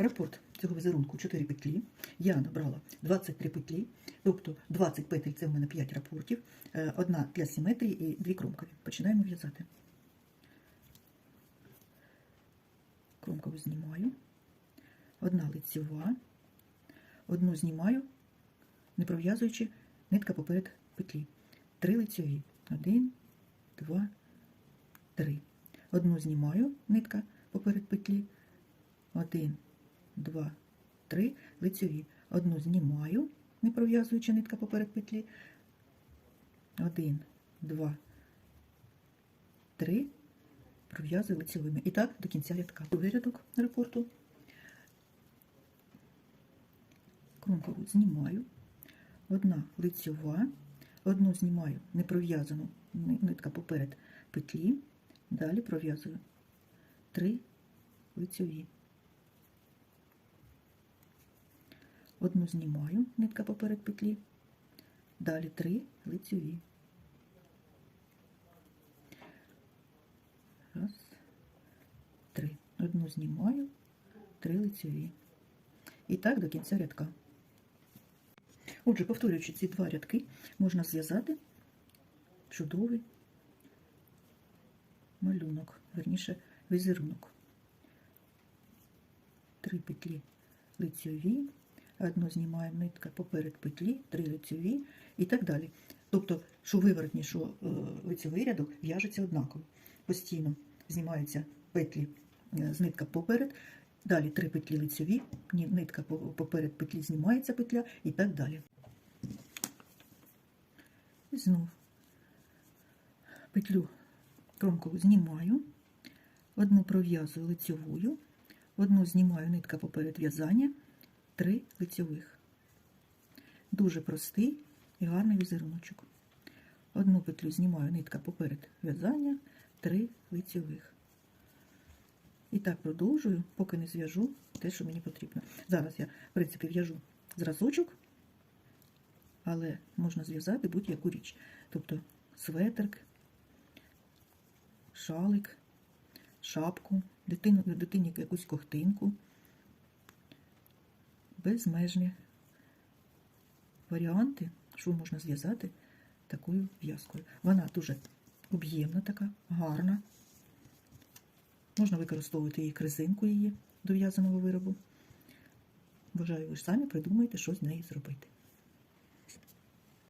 Рапорт цього візерунку 4 петлі. Я набрала 23 петлі, тобто 20 петель це в мене 5 рапортів, е, одна для симетрії і дві кромкові. Починаємо в'язати. Кромкову знімаю, одна лицьова, одну знімаю, не пров'язуючи нитка поперед петлі. Три лицьові. Один, два, три. Одну знімаю, нитка поперед петлі. Один, два, три. Лицьові. Одну знімаю, не пров'язуючи нитка поперед петлі. Один, два, три. Пров'язую лицьовими. І так до кінця рядка. Другий рядок рапорту. Кромкову знімаю. Одна лицьова. Одну знімаю не пров'язану ни- нитка поперед петлі. Далі пров'язую три лицьові. Одну знімаю нитка поперед петлі. Далі три лицьові. Раз, три. Одну знімаю, три лицьові. І так до кінця рядка. Отже, повторюючи ці два рядки, можна зв'язати чудовий малюнок, верніше візерунок. Три петлі лицьові, одну знімаємо нитка поперед петлі, три лицьові і так далі. Тобто, що виворотні, що е, лицьовий рядок в'яжеться однаково. Постійно знімаються петлі е, з нитка поперед, далі три петлі лицьові, нитка поперед петлі знімається петля і так далі. І знов петлю кромкову знімаю, одну пров'язую лицьовою, одну знімаю нитка поперед в'язання, три лицьових. Дуже простий і гарний візеруночок. Одну петлю знімаю нитка поперед в'язання, три лицьових. І так продовжую, поки не зв'яжу те, що мені потрібно. Зараз я, в принципі, в'яжу зразочок, але можна зв'язати будь-яку річ. Тобто светрик, шалик, шапку, дитину, дитині якусь ковтинку. Безмежні варіанти, що можна зв'язати такою в'язкою. Вона дуже об'ємна така, гарна. Можна використовувати її кризинку її до в'язаного виробу. Бажаю, ви ж самі придумаєте, що з неї зробити.